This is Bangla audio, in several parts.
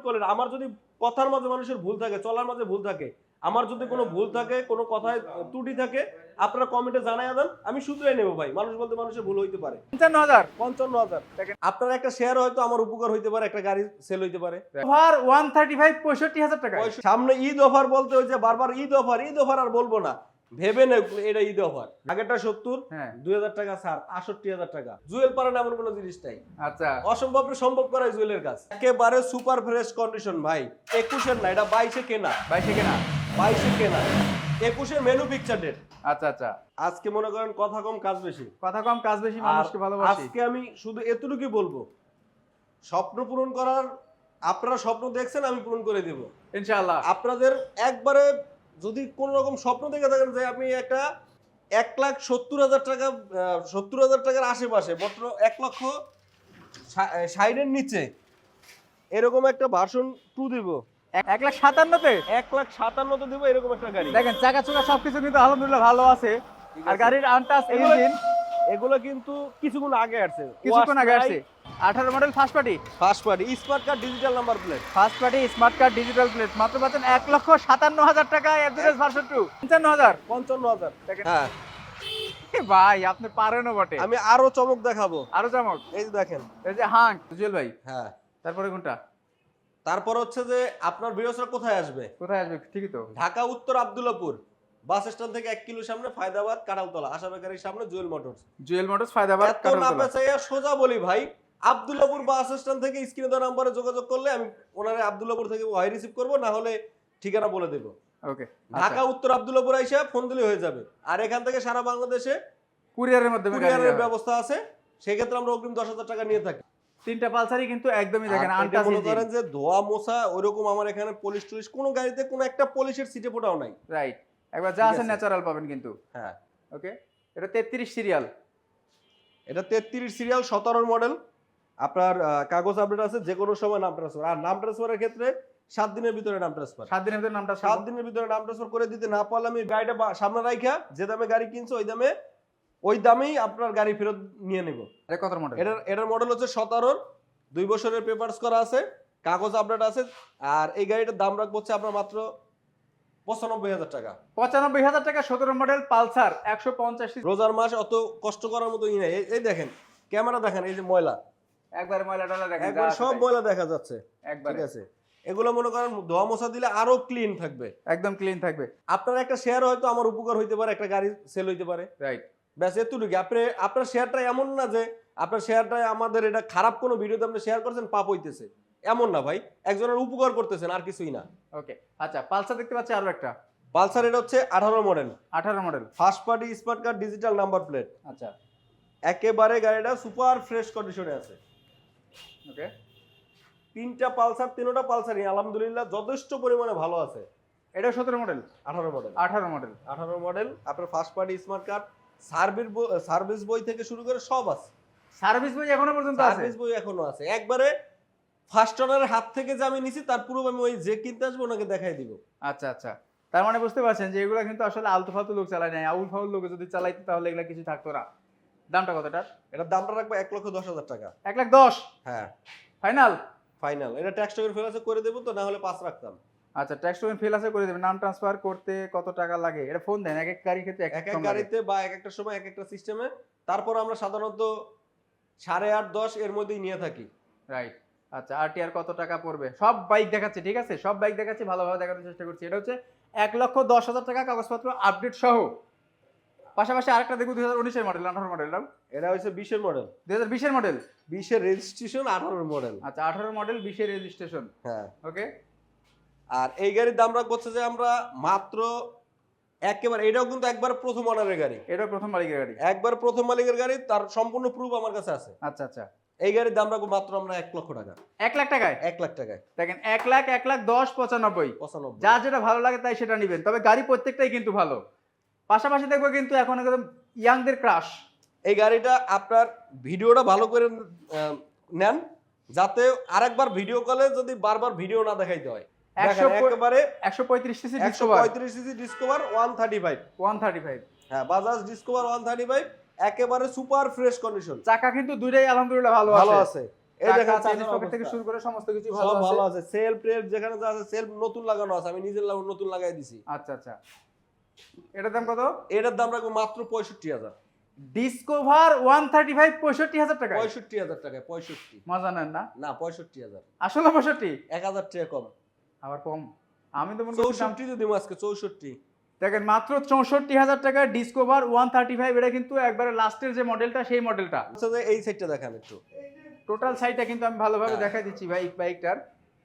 কমেন্ট করেন। আমার যদি কথার মাঝে মানুষের ভুল থাকে চলার মাঝে ভুল থাকে আমার যদি কোনো ভুল থাকে কোনো কথায় ত্রুটি থাকে আপনারা কমেন্টে জানাই দেন আমি শুধরাই নেব ভাই। মানুষ বলতে মানুষের ভুল হইতে পারে। পঞ্চান্ন হাজার। পঞ্চান্ন হাজার। আপনার একটা শেয়ার হয়তো আমার উপকার হইতে পারে একটা গাড়ি সেল হইতে পারে। ওভার ওয়ান থার্টি ফাইভ পঁয়ষট্টি হাজার টাকা সামনে ঈদ অফার বলতে হচ্ছে বারবার ঈদ অফার ঈদ অফার আর বলব না। ভেবে না এটা ঈদ অফার। আগেরটা সত্তর হ্যাঁ। দুই হাজার টাকা ছাড় আষট্টি হাজার টাকা। জুয়েল পারেন এমন কোনো জিনিস নাই। আচ্ছা। অসম্ভব সম্ভব করাই জুয়েলের কাজ। একেবারে সুপার ফ্রেশ কন্ডিশন ভাই। একুশের না এটা বাইশে কেনা। বাইশে কেনা? বাইশে কেনা। একুশে মেনু পিকচার ডেট আচ্ছা আচ্ছা। আজকে মনে করেন কথা কম কাজ বেশি। কথা কম কাজ বেশি মানুষকে ভালোবাসি। আজকে আমি শুধু এতটুকুই বলব স্বপ্ন পূরণ করার আপনারা স্বপ্ন দেখছেন আমি পূরণ করে দেব। ইনশাআল্লাহ। আপনাদের একবারে যদি কোনো রকম স্বপ্ন দেখে থাকেন যে আপনি একটা এক লাখ সত্তর হাজার টাকা সত্তর হাজার টাকার আশেপাশে মাত্র এক লক্ষ সাইডের নিচে এরকম একটা ভার্সন টু দিব। এক- লাখ সাতান্নতে? এক লাখ সাতান্নতে দিব এরকম একটা গাড়ি। দেখেন চাকা চুকা সবকিছু কিন্তু আলহামদুলিল্লাহ ভালো আছে। আর গাড়ির আনটাস ইঞ্জিন এগুলো কিন্তু কিছুক্ষণ আগে আসছে। কিছুক্ষণ আগে আসছে। আঠারো model first party first party smart card digital number plate first party smart card digital plate মাত্র পাচ্ছেন এক লক্ষ সাতান্ন হাজার টাকা এভারেজ ভার্সন টু পঞ্চান্ন হাজার? পঞ্চান্ন হাজার। হ্যাঁ। ভাই আপনি পারেনও বটে। আমি আরও চমক দেখাবো। আরও চমক? এই যে দেখেন। এই যে হাং জুয়েল ভাই। হ্যাঁ। তারপরে কোনটা? তারপর হচ্ছে যে আপনার বৃহস্পতি কোথায় আসবে? কোথায় আসবে? ঠিকই তো। ঢাকা উত্তর আব্দুল্লাপুর। বাস স্ট্যান্ড থেকে এক কিলো সামনে ফায়দাবাদ কাঁঠালতলা আশা বেকারির সামনে Jewel Motors. Jewel Motors Fayedabad না সোজা বলি ভাই আব্দুল্লাপুর বাস স্ট্যান্ড থেকে স্ক্রিনে দেওয়া নাম্বারে যোগাযোগ করলে আমি ওনারে আব্দুল্লাপুর থেকে ওয়াই রিসিভ করব না হলে ঠিকানা বলে দেবো। ওকে ঢাকা উত্তর আব্দুল্লাপুর আইসা ফোন দিলে হয়ে যাবে। আর এখান থেকে সারা বাংলাদেশে কুরিয়ারের মাধ্যমে কুরিয়ারের ব্যবস্থা আছে সেক্ষেত্রে আমরা অগ্রিম দশ হাজার টাকা নিয়ে থাকি। তিনটা পালসারই কিন্তু একদমই দেখেন মনে করেন যে ধোয়া মোছা ওইরকম আমার এখানে পলিশ টলিশ কোনো গাড়িতে কোনো একটা পলিশের সিটে ফোটাও নাই। রাইট একবার যা আছে। ন্যাচারাল পাবেন কিন্তু। হ্যাঁ। ওকে এটা তেত্রিশ সিরিয়াল এটা তেত্রিশ সিরিয়াল সতেরোর মডেল আপনার কাগজ আপডেট আছে যে কোনো সময় নাম ট্রান্সফার আর নাম ট্রান্সফারের ক্ষেত্রে সাত দিনের ভিতরে নাম ট্রান্সফার সাত দিনের ভিতরে নামটা সাত দিনের ভিতরে নাম ট্রান্সফার করে দিতে না পারলে আমি গাড়িটা সামনে রাইখা যে দামে গাড়ি কিনছো ওই দামে ওই দামেই আপনার গাড়ি ফেরত নিয়ে নেব। এটা কত মডেল এটার এটার মডেল হচ্ছে সতেরোর। দুই বছরের পেপারস করা আছে কাগজ আপডেট আছে। আর এই গাড়িটার দাম রাখব হচ্ছে আপনার মাত্র পঁচানব্বই হাজার টাকা। পঁচানব্বই হাজার টাকা সতেরো মডেল পালসার একশো পঞ্চাশ রোজার মাস অত কষ্ট করার মতো ই নাই। এই- দেখেন ক্যামেরা দেখেন এই যে ময়লা। একবারে ময়লা দেখেন একবার সব ময়লা দেখা যাচ্ছে। একবারে। ঠিক আছে? এগুলো মনে করেন ধোয়া মোছা দিলে আরও ক্লিন থাকবে। একদম ক্লিন থাকবে। আপনার একটা শেয়ার হয়তো আমার উপকার হইতে পারে একটা গাড়ি সেল হইতে পারে। রাইট ব্যাস এতটুকু আপনি আপনার শেয়ারটা এমন না যে আপনার শেয়ারটা আমাদের এটা খারাপ কোনো ভিডিওতে আপনি শেয়ার করছেন পাপ হইতেছে। এমন না ভাই একজনের উপকার করতেছেন আর কিছুই না। ওকে আচ্ছা পালসার দেখতে পাচ্ছি আরও একটা। পালসার এটা হচ্ছে আঠারো মডেল আঠারো model first party smart card digital number plate আচ্ছা। একেবারে গাড়িটা সুপার ফ্রেশ কন্ডিশনে আছে। ওকে তিনটা পালসার তিনটা পালসারই আলহামদুলিল্লাহ যথেষ্ট পরিমাণে ভালো আছে। এটা সতেরো মডেল আঠারো মডেল আঠারো মডেল আঠারো মডেল আপনার first party smart card service service বই থেকে শুরু করে সব আছে। সার্ভিস বই এখনও পর্যন্ত আছে? সার্ভিস বই এখনও আছে। একবারে ফার্স্ট ওনারের হাত থেকে যে আমি নিছি তার পুরো আমি ওই যে কিনতে আসব ওনাকে দেখাই দিব। আচ্ছা আচ্ছা। তার মানে বুঝতে পারছেন যে এগুলো কিন্তু আসলে আলতু ফালতু লোক চালায় নাই। আউল ফাউল লোক যদি চালাইতো তাহলে এগুলো কিছু থাকতো না। দামটা কতটার এটার? দামটা রাখব এক লক্ষ দশ হাজার টাকা। এক লাখ দশ? হ্যাঁ। ফাইনাল? ফাইনাল। এটা ট্যাক্স টাকার ফেল আছে করে দেবো তো না হলে পাঁচ রাখতাম। আচ্ছা ট্যাক্স টোকেন ফেল আছে করে দেবেন। নাম ট্রান্সফার করতে কত টাকা লাগে? এটা ফোন দেন এক এক গাড়ি ক্ষেত্রে এক এক। গাড়িতে বা এক একটা সময় এক একটা সিস্টেমে তারপর আমরা সাধারণত সাড়ে আট দশ এর মধ্যেই নিয়ে থাকি। রাইট আচ্ছা আর টিআর কত টাকা পড়বে? সব বাইক দেখাচ্ছে ঠিক আছে? সব বাইক দেখাচ্ছে ভালোভাবে দেখানোর চেষ্টা করছি। এটা হচ্ছে এক লক্ষ দশ হাজার টাকা কাগজপত্র আপডেট সহ। পাশাপাশি আরেকটা দেখুন দুই হাজার উনিশের মডেল আঠারো মডেলটাও এটা হচ্ছে বিশের মডেল দুই হাজার বিশের মডেল বিশের রেজিস্ট্রেশন আঠারোর মডেল আচ্ছা আঠারো মডেল বিশের রেজিস্ট্রেশন হ্যাঁ। ওকে আর এই গাড়ির দাম রাখব হচ্ছে যে আমরা মাত্র একেবারে এটাও কিন্তু একবার প্রথম অনারের গাড়ি। এটা প্রথম মালিকের গাড়ি। একবার প্রথম মালিকের গাড়ি তার সম্পূর্ণ প্রুফ আমার কাছে আছে। আচ্ছা আচ্ছা। এই গাড়ির দাম রাখব মাত্র আমরা এক লক্ষ টাকা। এক লাখ টাকায়? এক লাখ টাকায়। দেখেন এক লাখ এক লাখ দশ পঁচানব্বই। পঁচানব্বই। যা যেটা ভালো লাগে তাই সেটা নেবেন। তবে গাড়ি প্রত্যেকটাই কিন্তু ভালো। পাশাপাশি দেখব কিন্তু এখন একদম ইয়াংদের ক্রাশ এই গাড়িটা আপনার ভিডিওটা ভালো করে নেন যাতে আরেকবার ভিডিও কলে যদি বারবার ভিডিও না দেখাইতে হয়। একশো দেখেন, একেবারে একশো পঁয়ত্রিশ সিসি পঁয়ত্রিশ CC Discover one thirty five one thirty five হ্যাঁ Bajaj Discover one thirty five একেবারে সুপার ফ্রেশ কন্ডিশন চাকা কিন্তু দুইটাই আলহামদুলিল্লাহ ভালো ভালো আছে। আছে। এই দেখেন টাকা, চেঞ্জ পকেট থেকে শুরু করে সমস্ত কিছু ভালো ভালো আছে। আছে। সেলফ টেলফ যেখানে যা আছে সেলফ নতুন লাগানো আছে। আমি নিজের লাগা- নতুন লাগাই দিছি। আচ্ছা আচ্ছা। এটার দাম কত? এটার দাম রাখব মাত্র পঁয়ষট্টি হাজার। ডিসকভার ওয়ান থার্টি ফাইভ পঁয়ষট্টি হাজার টাকা পঁয়ষট্টি হাজার টাকায় পঁয়ষট্টি। মজা নেন না? না পঁয়ষট্টি হাজার। আসলে পঁয়ষট্টি? এক হাজার টাকা কম। আবার কম। আমি তো মনে করছিলাম চৌষট্টি যদি আজকে চৌষট্টি। দেখেন মাত্র চৌষট্টি হাজার টাকা ডিসকভার ওয়ান থার্টি ফাইভ এটা কিন্তু একবারে লাস্টের যে মডেলটা সেই মডেলটা এই সাইডটা দেখান একটু। টোটাল সাইডটা কিন্তু আমি ভালোভাবে হ্যাঁ। দেখাই দিচ্ছি বাইক বাইকটার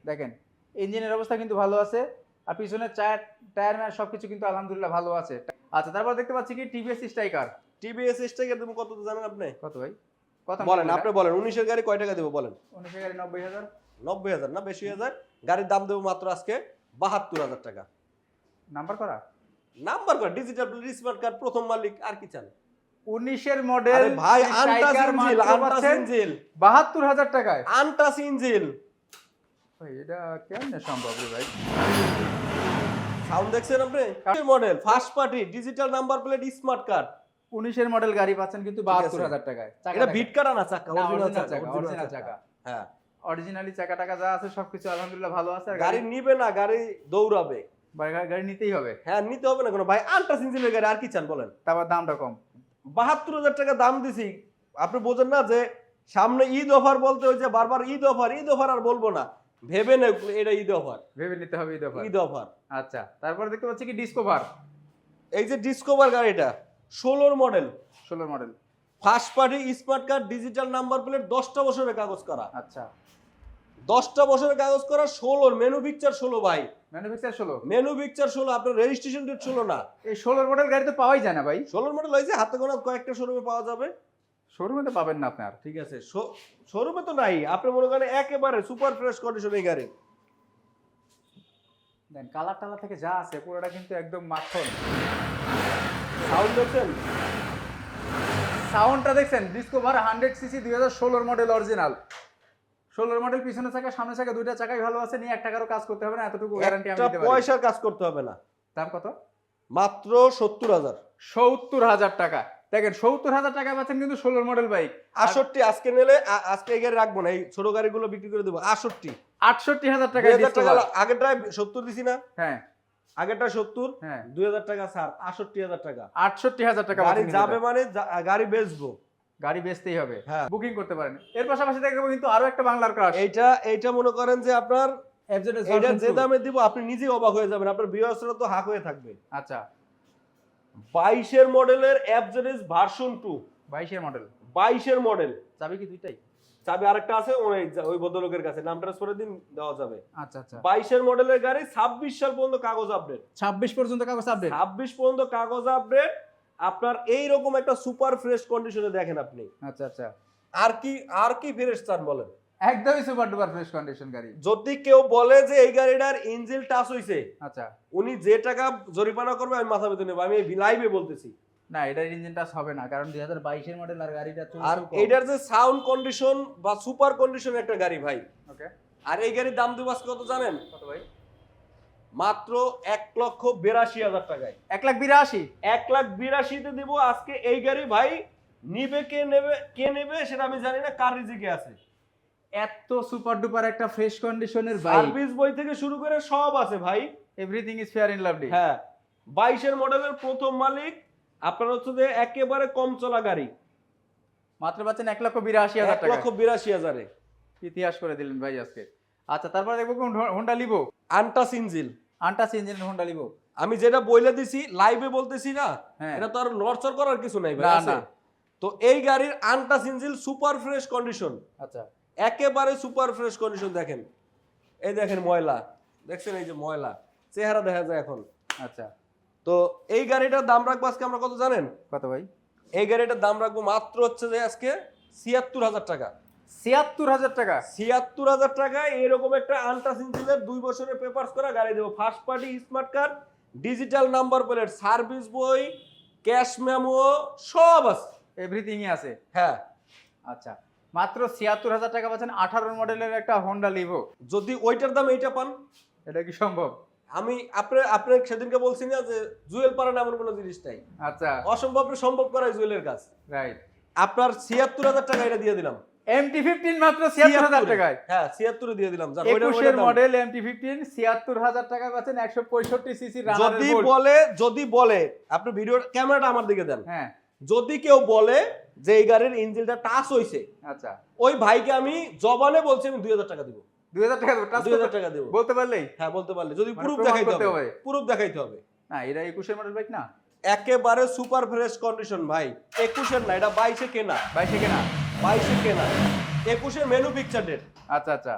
দেখেন ইঞ্জিনের অবস্থা কিন্তু ভালো আছে আর পিছনের টায়ার টায়ার ম্যার সবকিছু কিন্তু আলহামদুলিল্লাহ ভালো আছে। আচ্ছা তারপর দেখতে পাচ্ছি কি? টিভিএস স্ট্রাইকার টিভিএস স্ট্রাইকার দেবো কত জানেন আপনি? কত ভাই? কত বলেন আপনি বলেন উনিশের গাড়ি কয় টাকা দেবো বলেন? উনিশে গাড়ি নব্বই হাজার। নব্বই হাজার না বেশি হাজার? গাড়ির দাম দেবো মাত্র আজকে বাহাত্তর হাজার টাকা। নাম্বার করা? Number card digital smart card প্রথম মালিক আর কি চান? উনিশের মডেল ভাই আনটাস ইঞ্জিল আনটাস ইঞ্জিল। বাহাত্তর হাজার টাকায়। আনটাস ইঞ্জিল। ভাই এটা কেমনে সম্ভব রে ভাই? সাউন্ড দেখছেন আপনি? Model first party digital number plate smart card উনিশের মডেল গাড়ি পাচ্ছেন কিন্তু বাহাত্তর হাজার টাকায়। এটা ভিট কাটা না চাকা অরিজিনাল চাকা অরিজিনাল চাকা। হ্যাঁ। অরিজিনালি চাকা টাকা যা আছে সবকিছু আলহামদুলিল্লাহ ভালো আছে গাড়ি নিবে না গাড়ি দৌড়াবে। গাড়ি- নিতেই হবে। হ্যাঁ নিতে হবে না কোনো। ভাই ইঞ্জিনের গাড়ি আর কি চান বলেন? তারপর দামটা কম। বাহাত্তর হাজার টাকা দাম দিছি। আপনি বোঝেন না যে সামনে ঈদ অফার বলতে যে বারবার ঈদ অফার ঈদ অফার আর বলব না। ভেবে নে এটা ঈদ অফার। ভেবে নিতে হবে এই দফা ঈদ অফার। আচ্ছা তারপরে দেখতে পাচ্ছি কি ডিসকভার? এই যে ডিসকভার গাড়িটা ষোলোর মডেল। ষোলোর model. First party smart card digital number plate দশটা বছরের কাগজ করা। আচ্ছা। দশটা বছরের কাগজ করা ষোলোর মেনু পিকচার ষোলো ভাই। ম্যানুফ্যাকচার ষোলো? মেনু পিকচার ষোলো আপনার রেজিস্ট্রেশন ডেট ষোলো না। এই ষোলোর মডেল গাড়ি তো পাওয়াই যায় না ভাই। ষোলোর মডেল হয়েছে হাতে গোনা কয়েকটা শোরুমে পাওয়া যাবে। শোরুমে তো পাবেন না আপনার। ঠিক আছে শোরুমে তো নাই। আপনি মনে করেন একেবারে সুপার ফ্রেশ কন্ডিশন এই গাড়ি দেন কালার টালার থেকে যা আছে পুরোটা কিন্তু একদম মাখন। সাউন্ড দেখছেন? সাউন্ডটা দেখছেন? ডিসকোভার হান্ড্রেড সিসি দুই হাজার ষোলোর মডেল অরিজিনাল ষোলোর মডেল পিছনে চাকা সামনে চাকা দুইটা চাকাই ভালো আছে নিয়ে এক টাকারও কাজ করতে হবে না এতটুকু গ্যারান্টি আমি দিতে পারি। পয়সার কাজ করতে হবে না। দাম কত? মাত্র সত্তর হাজার। সত্তর হাজার টাকা। দেখেন সত্তর হাজার টাকা পাচ্ছেন কিন্তু ষোলোর মডেল বাইক আটষট্টি আজকে নিলে আজকে এই গাড়ি রাখব না এই ছোট গাড়িগুলো বিক্রি করে দেবো। আটষট্টি। আটষট্টি হাজার টাকা আগেরটায় সত্তর দিছি না? হ্যাঁ। আগেরটা সত্তর হ্যাঁ। দুই হাজার টাকা ছাড় আটষট্টি হাজার টাকা। আটষট্টি হাজার টাকা গাড়ি যাবে মানে গাড়ি বেচবো। গাড়ি বেচতেই হবে হ্যাঁ। বুকিং করতে পারেন। এর পাশাপাশি দেখব কিন্তু আরও একটা বাংলার ক্রাশ এইটা এইটা মনে করেন যে আপনার এইটা যে দামে দিব আপনি নিজেই অবাক হয়ে যাবেন আপনার বিয়াসরা তো হাক হয়ে থাকবে। আচ্ছা। বাইশের মডেলের অ্যাবজেরিস ভার্সন টু বাইশের মডেল বাইশের মডেল চাবি কি দুইটাই? চাবি আরেকটা আছে ওই ওই ভদ্রলোকের কাছে। নাম ট্রান্সফারের দিন দেওয়া যাবে। আচ্ছা আচ্ছা। বাইশের মডেলের গাড়ি ছাব্বিশ সাল পর্যন্ত কাগজ আপডেট ছাব্বিশ পর্যন্ত কাগজ আপডেট ছাব্বিশ পর্যন্ত কাগজ আপডেট আপনার এই রকম একটা সুপার ফ্রেশ কন্ডিশনে দেখেন আপনি। আচ্ছা আচ্ছা। আর কি আর কি ফ্রেশ চান বলেন? একদমই সুপার ডুপার ফ্রেশ কন্ডিশন গাড়ি। যদি কেউ বলে যে এই গাড়িটার ইঞ্জিল টাচ হইছে আচ্ছা। উনি যে টাকা জরিমানা করবে আমি মাথা পেতে নেব। আমি লাইভে বলতেছি। না এটার ইঞ্জিন টাচ হবে না কারণ দুই হাজার বাইশের মডেল আর গাড়িটা আর এইটার যে সাউন্ড কন্ডিশন বা সুপার কন্ডিশন একটা গাড়ি ভাই। ওকে আর এই গাড়ির দাম দেবো আজকে কত জানেন? কত ভাই? মাত্র এক লক্ষ বিরাশি হাজার টাকায়। এক লাখ বিরাশি? এক লাখ বিরাশিতে দিব আজকে এই গাড়ি ভাই। নিবে কে নেবে কে নেবে সেটা আমি জানি না কার রিজিকে আছে। এত সুপার ডুপার একটা ফ্রেশ কন্ডিশনের বাইক সার্ভিস বই থেকে শুরু করে সব আছে ভাই। Everything is fair in lovely হ্যাঁ। বাইশের মডেলের প্রথম মালিক আপনার হচ্ছে যে একেবারে কম চলা গাড়ি। মাত্র পাচ্ছেন এক লক্ষ বিরাশি হাজার এক লক্ষ বিরাশি হাজারে। ইতিহাস করে দিলেন ভাই আজকে। আচ্ছা তারপরে দেখব কোন Honda Livo untouched engine untouched engine Honda Livo আমি যেটা বইলে দিছি লাইভে বলতেছি না হ্যাঁ। এটা তো আর নড়চড় করার কিছু নাই ভাই না। তো এই গাড়ির untouched engine super fresh condition আচ্ছা। একেবারে সুপার ফ্রেশ কন্ডিশন দেখেন। এই দেখেন ময়লা। দেখছেন এই যে ময়লা? চেহারা দেখা যায় এখন। আচ্ছা। তো এই গাড়িটার দাম রাখব আজকে আমরা কত জানেন? কত ভাই? এই গাড়িটার দাম রাখব মাত্র হচ্ছে যে আজকে ছিয়াত্তর হাজার টাকা। ছিয়াত্তর হাজার টাকা। ছিয়াত্তর হাজার টাকায় এরকম একটা ইঞ্জিনের দুই বছরের পেপারস করা গাড়ি দেবো। First party smart card digital number plate service বই ক্যাশ মেমো সব আছে। এভরিথিংই আছে? হ্যাঁ। আচ্ছা মাত্র ছিয়াত্তর হাজার টাকা পাচ্ছেন আঠারো মডেলের একটা হোন্ডা লিভো যদি ওইটার দাম এইটা পান? এটা কি সম্ভব? আমি আপনার আপনার সেদিনকে বলছি না যে জুয়েল পারেন এমন কোনো জিনিস নাই। আচ্ছা। অসম্ভব সম্ভব করাই জুয়েলের কাজ। রাইট আপনার ছিয়াত্তর হাজার টাকা এটা দিয়ে দিলাম। এমটি ফিফটিন মাত্র ছিয়াত্তর হাজার টাকায়। হ্যাঁ ছিয়াত্তরে দিয়ে দিলাম একুশের মডেল এমটি ফিফটিন ছিয়াত্তর হাজার টাকা পাচ্ছেন একশো পঁয়ষট্টি সিসি যদি বলে যদি বলে আপনি ভিডিওর ক্যামেরাটা আমার দিকে দেন। হ্যাঁ। যদি কেউ বলে যে এই গাড়ির ইঞ্জিনটা টাচ হইছে আচ্ছা। ওই ভাইকে আমি জবানে বলছি আমি দুই হাজার টাকা দিব। দুই হাজার টাকা দেবো, দুই হাজার টাকা দেবো। বলতে পারলেই? হ্যাঁ বলতে পারলে। যদি মানে প্রুফ দেখাইতে হবে। প্রুফ দেখাইতে হবে। না এটা একুশের মডেল বাইক না। একেবারে সুপার ফ্রেশ কন্ডিশন ভাই। একুশের না এটা বাইশে কেনা। বাইশে কেনা। বাইশে কেনা। একুশের মেনু পিকচার ডেট আচ্ছা আচ্ছা।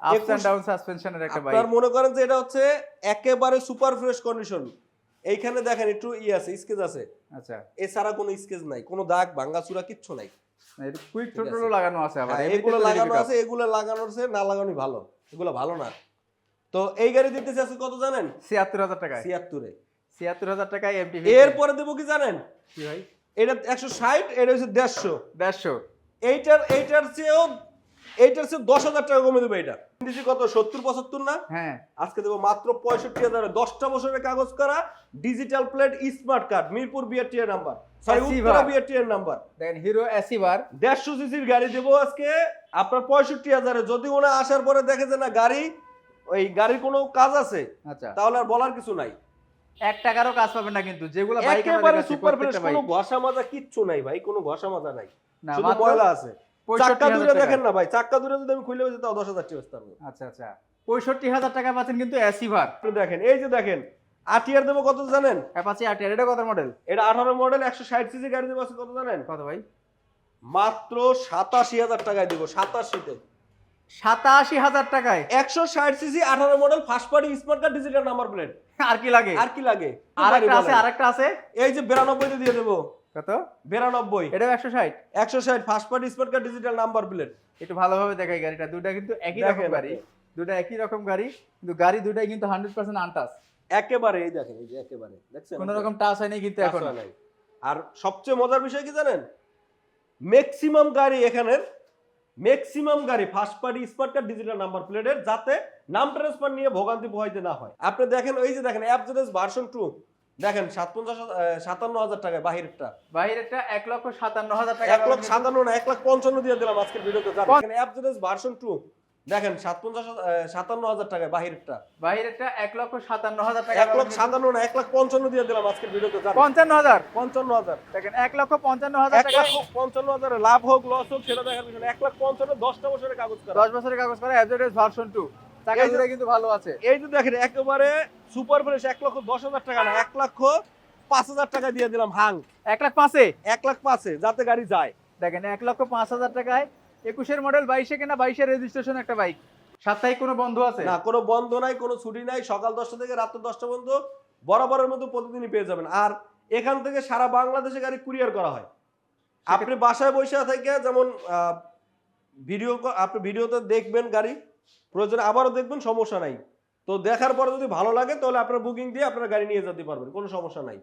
আপস এন্ড ডাউন সাসপেনশনের একটা বাইক আপনার মনে করেন যে এটা হচ্ছে একেবারে সুপার ফ্রেশ কন্ডিশন এইখানে দেখেন একটু ই আছে স্কেচ আছে। আচ্ছা। এছাড়া কোনো স্কেচ নাই কোনো দাগ ভাঙ্গা কিচ্ছু নাই। কুইক ঠিক লাগানো আছে আবার হ্যাঁ, এগুলো লাগানো আছে এগুলো লাগানোর চেয়ে না লাগানোই ভালো। এগুলো ভালো না। তো এই গাড়ি দিতে চাচ্ছি কত জানেন। ছিয়াত্তর হাজার টাকায়। ছিয়াত্তরে। ছিয়াত্তর হাজার টাকায় এমটি এরপরে দেবো কি জানেন? কি ভাই? এটা একশো ষাট এটা হচ্ছে দেড়শো। দেড়শো। এইটার এইটার চেয়েও এইটার চেয়ে দশ হাজার টাকা কমে দেবো এটা। দিচ্ছি কত? সত্তর পঁচাত্তর না? হ্যাঁ। আজকে দেবো মাত্র পঁয়ষট্টি হাজার। দশটা বছরের কাগজ করা digital plate smart card Mirpur BRT এর নাম্বার সরি উত্তরা বিআরটি এর নাম্বার দেখেন হিরো অ্যাসিভার দেড়শো সিসির গাড়ি দেবো আজকে। আপনার পঁয়ষট্টি হাজারে। যদি ওনা আসার পরে দেখে যে না গাড়ি ওই গাড়ির কোনো কাজ আছে আচ্ছা। তাহলে আর বলার কিছু নাই। এক টাকারও কাজ পাবেন না কিন্তু যেগুলো একেবারে সুপার ফ্রেশ কোনো ঘষা মাজা কিচ্ছু নাই ভাই কোনো ঘষা মাজা নাই। শুধু ময়লা আছে। চাক্কা দূরে দেখেন না ভাই চাক্কা দূরে যদি আমি খুলে বেঁচে তাও দশ হাজার টাকা আচ্ছা আচ্ছা। পঁয়ষট্টি হাজার টাকা পাচ্ছেন কিন্তু অ্যাসিভার আপনি দেখেন এই যে দেখেন আটিয়ার দেবো কত জানেন? অ্যাপাচি আটিয়ার এটা কত মডেল এটা আঠারো মডেল একশো ষাট সিসি গাড়ি দেবো আজকে কত জানেন? কত ভাই? মাত্র সাতাশি হাজার টাকায় দিব সাতাশিতে। সাতাশি হাজার টাকায়? একশো ষাট সিসি আঠারো model first party smart card digital number plate আর কি লাগে? আর কি লাগে? আর একটা আছে আর একটা আছে। এই যে বিরানব্বইতে দিয়ে দেবো। কত? বিরানব্বই। এটাও একশো ষাট। একশো ষাট smart card digital number plate একটু ভালোভাবে দেখাই গাড়িটা। দুটা কিন্তু একই রকম গাড়ি। দুটা একই রকম গাড়ি। কিন্তু গাড়ি দুটাই কিন্তু হান্ড্রেড পার্সেন্ট আনটাস একেবারে এই দেখেন এই যে একেবারে। দেখছেন? কোন রকম টাচ হয়নি কিন্তু এখন। আর সবচেয়ে মজার বিষয় কি জানেন? ম্যাক্সিমাম গাড়ি এখানের ম্যাক্সিমাম গাড়ি first party smart card digital number প্লেটের যাতে নাম ট্রান্সফার নিয়ে ভোগান্তি পোহাইতে না হয়। আপনি দেখেন ওই যে দেখেন অ্যাপ ভার্সন টু দেখেন সাত পঞ্চাশ সাতান্ন হাজার টাকায় বাহিরেরটা। বাহিরেরটা এক লক্ষ সাতান্ন হাজার টাকা এক লক্ষ সাতান্ন না এক লাখ পঞ্চান্ন দিয়ে দিলাম আজকের ভিডিওতে দেখেন অ্যাপজেস ভার্সন টু দেখেন সাত পঞ্চাশ সাতান্ন হাজার টাকায় বাহিরটা বাইরেটা এক লক্ষ সাতান্ন হাজার টাকা এক লাখ সাতান্ন না এক লাখ পঞ্চান্ন দিয়ে দিলাম আজকের ভিডিওতে পঞ্চান্ন হাজার। পঞ্চান্ন হাজার। দেখেন এক লক্ষ পঞ্চান্ন হাজার এক টাকা পঞ্চান্ন হাজারে লাভ হোক লস হোক সেটা দেখার বিষয় এক লাখ পঞ্চান্ন দশটা বছরের কাগজ করা। দশ বছরের কাগজ করা অ্যাভারেজ ভার্সন টু টাকা কিন্তু ভালো আছে। এই যে দেখেন একেবারে সুপার ফ্রেশ এক লক্ষ দশ হাজার টাকা না এক লক্ষ পাঁচ হাজার টাকা দিয়ে দিলাম হাং এক লাখ পাঁচে? এক লাখ পাঁচে যাতে গাড়ি যায়। দেখেন এক লক্ষ পাঁচ হাজার টাকায় একুশের মডেল বাইশে কেনা বাইশের রেজিস্ট্রেশন একটা বাইক সাপ্তাহিক কোনো বন্ধ আছে? না কোনো বন্ধ নাই কোনো ছুটি নাই সকাল দশটা থেকে রাত্র দশটা পর্যন্ত বরাবরের মতো প্রতিদিনই পেয়ে যাবেন। আর এখান থেকে সারা বাংলাদেশে গাড়ি কুরিয়ার করা হয়। আপনি বাসায় বসে থেকে যেমন আহ, ভিডিও আপনি ভিডিওতে দেখবেন গাড়ি প্রয়োজনে আবারও দেখবেন সমস্যা নাই। তো দেখার পরে যদি ভালো লাগে তাহলে আপনার বুকিং দিয়ে আপনার গাড়ি নিয়ে যেতে পারবেন কোনো সমস্যা নাই।